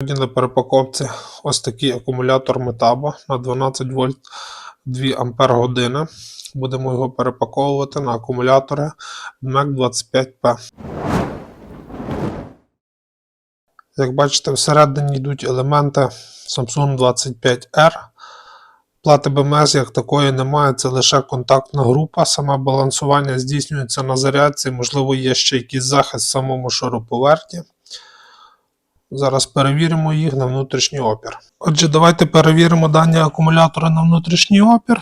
Сьогодні на перепаковці ось такий акумулятор Metabo на 12 вольт 2 ампер години. Будемо його перепаковувати на акумулятори MEC 25P. Як бачите, всередині йдуть елементи Samsung 25R. Плати БМС як такої немає, це лише контактна група. Саме балансування здійснюється на зарядці, можливо, є ще якийсь захист в самому шуруповерті. Зараз перевіримо їх на внутрішній опір. Отже, давайте перевіримо дані акумулятори на внутрішній опір.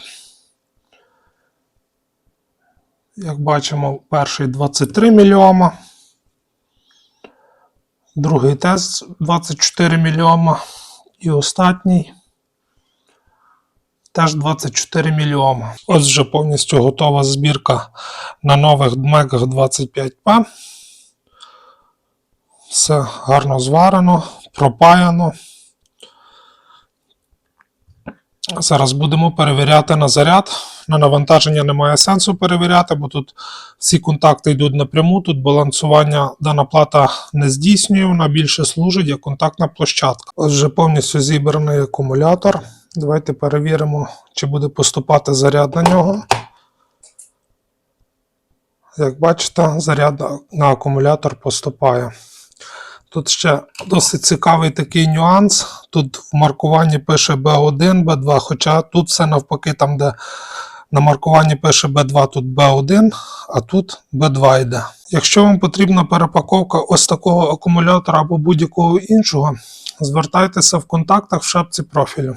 Як бачимо, перший 23 мОм, другий тест 24 мОм і останній теж 24 мОм. Ось вже повністю готова збірка на нових дмеках 25P. Все гарно зварено, пропаяно. Зараз будемо перевіряти на заряд. На навантаження немає сенсу перевіряти, бо тут всі контакти йдуть напряму. Тут балансування дана плата не здійснює, вона більше служить як контактна площадка. Ось вже повністю зібраний акумулятор. Давайте перевіримо, чи буде поступати заряд на нього. Як бачите, заряд на акумулятор поступає. Тут ще досить цікавий такий нюанс. Тут в маркуванні пише B1, B2, хоча тут все навпаки, там, де на маркуванні пише B2, тут B1, а тут B2 йде. Якщо вам потрібна перепаковка ось такого акумулятора або будь-якого іншого, звертайтеся в контактах в шапці профілю.